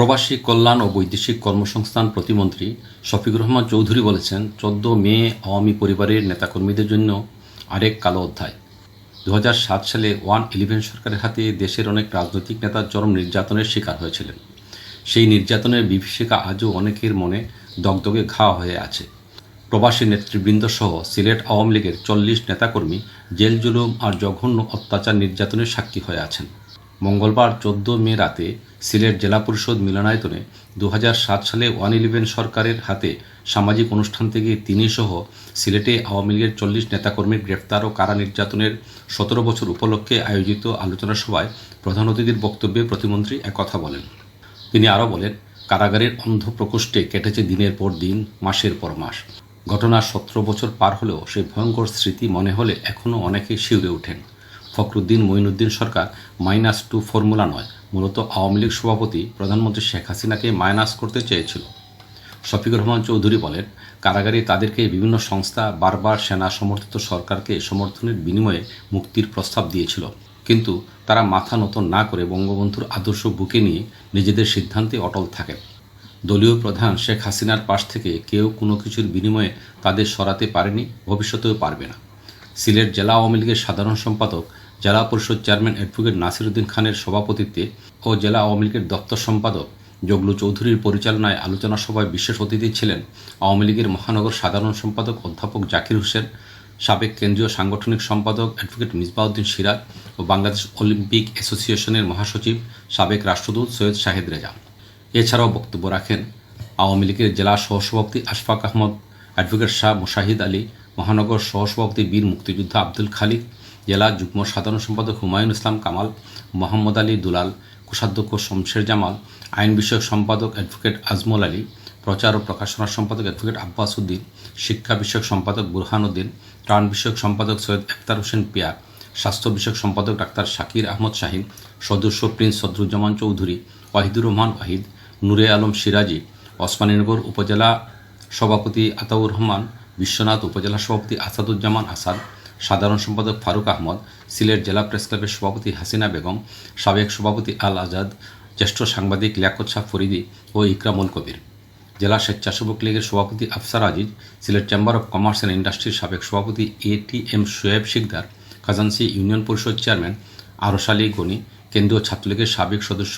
প্রবাসী কল্যাণ ও বৈদেশিক কর্মসংস্থান প্রতিমন্ত্রী শফিক রহমান চৌধুরী বলেছেন, চোদ্দ মে আওয়ামী পরিবারের নেতাকর্মীদের জন্য আরেক কালো অধ্যায়। দু হাজার সাত সালে ওয়ান ইলেভেন সরকারের হাতে দেশের অনেক রাজনৈতিক নেতা চরম নির্যাতনের শিকার হয়েছিলেন। সেই নির্যাতনের বিভীষিকা আজও অনেকের মনে দগদগে ঘা হয়ে আছে। প্রবাসী নেতৃবৃন্দ সহ সিলেট আওয়ামী লীগের চল্লিশ নেতাকর্মী জেল জুলুম আর জঘন্য অত্যাচার নির্যাতনের সাক্ষী হয়ে আছেন। মঙ্গলবার চোদ্দ মে রাতে সিলেট জেলা পরিষদ মিলনায়তনে দু হাজার সাত সালে ওয়ান ইলেভেন সরকারের হাতে সামাজিক অনুষ্ঠান থেকে তিনি সহ সিলেটে আওয়ামী লীগের চল্লিশ নেতাকর্মীর গ্রেফতার ও কারা নির্যাতনের সতেরো বছর উপলক্ষে আয়োজিত আলোচনা সভায় প্রধান অতিথির বক্তব্যে প্রতিমন্ত্রী একথা বলেন। তিনি আরও বলেন, কারাগারের অন্ধ প্রকোষ্ঠে কেটেছে দিনের পর দিন, মাসের পর মাস। ঘটনার সতেরো বছর পার হলেও সেই ভয়ঙ্কর স্মৃতি মনে হলে এখনও অনেকে শিউরে ওঠেন। ফখরুদ্দিন মঈনুদ্দিন সরকার মাইনাস টু ফর্মুলা নয়। মূলত আওয়ামী লীগ সভাপতি প্রধানমন্ত্রী শেখ হাসিনাকে মাইনাস করতে চেয়েছিল। শফিকুর রহমান চৌধুরী বলেন, কারাগারে তাদেরকে বিভিন্ন সংস্থা বারবার সেনা সমর্থিত সরকারকে সমর্থনের বিনিময়ে মুক্তির প্রস্তাব দিয়েছিল। কিন্তু তারা মাথা নত না করে বঙ্গবন্ধুর আদর্শ বুকে নিয়ে নিজেদের সিদ্ধান্তে অটল থাকেন। দলীয় প্রধান শেখ হাসিনার পাশ থেকে কেউ কোনো কিছুর বিনিময়ে তাদের সরাতে পারেনি, ভবিষ্যতেও পারবে না। সিলেট জেলা আওয়ামী লীগের সাধারণ সম্পাদক জেলা পরিষদ চেয়ারম্যান অ্যাডভোকেট নাসিরুদ্দিন খানের সভাপতিত্বে ও জেলা আওয়ামী লীগের দপ্তর সম্পাদক জগলু চৌধুরীর পরিচালনায় আলোচনা সভায় বিশেষ অতিথি ছিলেন আওয়ামী লীগের মহানগর সাধারণ সম্পাদক অধ্যাপক জাকির হোসেন, সাবেক কেন্দ্রীয় সাংগঠনিক সম্পাদক অ্যাডভোকেট মিসবাউদ্দিন সিরাজ ও বাংলাদেশ অলিম্পিক অ্যাসোসিয়েশনের মহাসচিব সাবেক রাষ্ট্রদূত সৈয়দ শাহেদ রেজা। এছাড়াও বক্তব্য রাখেন আওয়ামী লীগের জেলা সহসভাপতি আশফাক আহমদ, অ্যাডভোকেট শাহ মুশাহিদ আলী, মহানগর সহসভাপতি বীর মুক্তিযোদ্ধা আব্দুল খালিক জেলা যুগ্ম সাধারণ সম্পাদক হুমায়ুন ইসলাম কামাল, মোহাম্মদ আলী দুলাল, কোষাধ্যক্ষ শমশের জামাল, আইন বিষয়ক সম্পাদক অ্যাডভোকেট আজমল আলী, প্রচার ও প্রকাশনা সম্পাদক অ্যাডভোকেট আব্বাস উদ্দিন, শিক্ষা বিষয়ক সম্পাদক বুরহান উদ্দিন, ত্রাণ বিষয়ক সম্পাদক সৈয়দ এফতার হোসেন পিয়া, স্বাস্থ্য বিষয়ক সম্পাদক ডাক্তার শাকির আহমদ শাহিন, সদস্য প্রিন্স সদরুজ্জামান চৌধুরী, ওয়াহিদুর রহমান ওয়াহিদ, নূরে আলম সিরাজি ওসমানীনগর উপজেলা সভাপতি আতাউর রহমান, বিশ্বনাথ উপজেলা সভাপতি আসাদুজ্জামান আসাদ সাধারণ সম্পাদক ফারুক আহমদ, সিলেট জেলা প্রেস ক্লাবের সভাপতি হাসিনা বেগম, সাবেক সভাপতি আল আজাদ, জ্যেষ্ঠ সাংবাদিক লিয়াকত শাহ ফরিদি ও ইকরামুল কবির। জেলা স্বেচ্ছাসেবক লীগের সভাপতি Afsar Aziz, Sylhet chamber of commerce and ইন্ডাস্ট্রির সাবেক সভাপতি A T M Shoaib Sikdar Khajanchi union পরিষদ চেয়ারম্যান আরস আলী গনি, কেন্দ্রীয় ছাত্রলীগের সাবেক সদস্য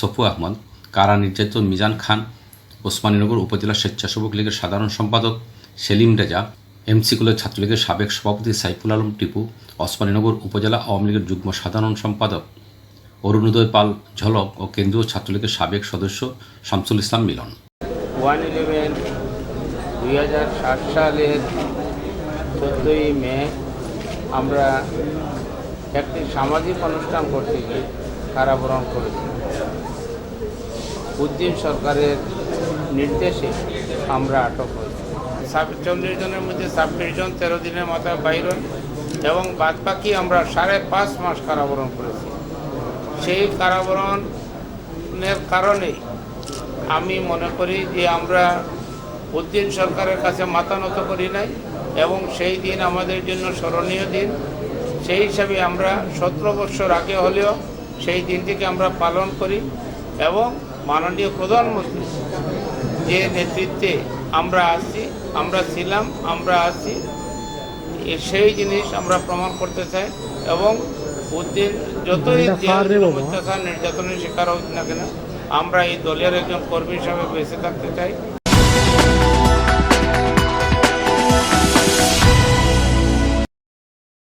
সফু আহমদ, কারা নির্যাতিত মিজান খান, ওসমানীনগর উপজেলা স্বেচ্ছাসেবক লীগের সাধারণ সম্পাদক সেলিম রেজা এমসি কলেজ ছাত্রলীগের সাবেক সভাপতি সাইফুল আলম টিপু, ওসমানীনগর উপজেলা আওয়ামী লীগের যুগ্ম সাধারণ সম্পাদক অরুণোদয় পাল ঝলক ও কেন্দ্রীয় ছাত্রলীগের সাবেক সদস্য শামসুল ইসলাম মিলন। ওয়ান ইলেভেন দুই হাজার সাত সালের চোদ্দোই মে আমরা একটি সামাজিক অনুষ্ঠান করতে গিয়ে কারাবরণ করেছি। উদ্দিন সরকারের নির্দেশে আমরা আটক সাব চল্লিশ জনের মধ্যে ছাব্বিশ জন, তেরো দিনের মাথায় বাইর এবং বাদ বাকি আমরা সাড়ে পাঁচ মাস কারাবরণ করেছি। সেই কারাবরণের কারণেই আমি মনে করি যে আমরা উদ্দিন সরকারের কাছে মাথা নত করি নাই এবং সেই দিন আমাদের জন্য স্মরণীয় দিন। সেই হিসাবে আমরা সতেরো বছর আগে হলেও সেই দিনটিকে আমরা পালন করি এবং মাননীয় প্রধানমন্ত্রী যে নেতৃত্বে আমরা আছি আমরা ছিলাম আমরা আছি। সেই জিনিস আমরা প্রমাণ করতে চাই এবং উদ্দিন যতই অত্যাচার নির্যাতনের শিকার হোক না কেন আমরা এই দলের একজন কর্মী হিসাবে বেঁচে থাকতে চাই।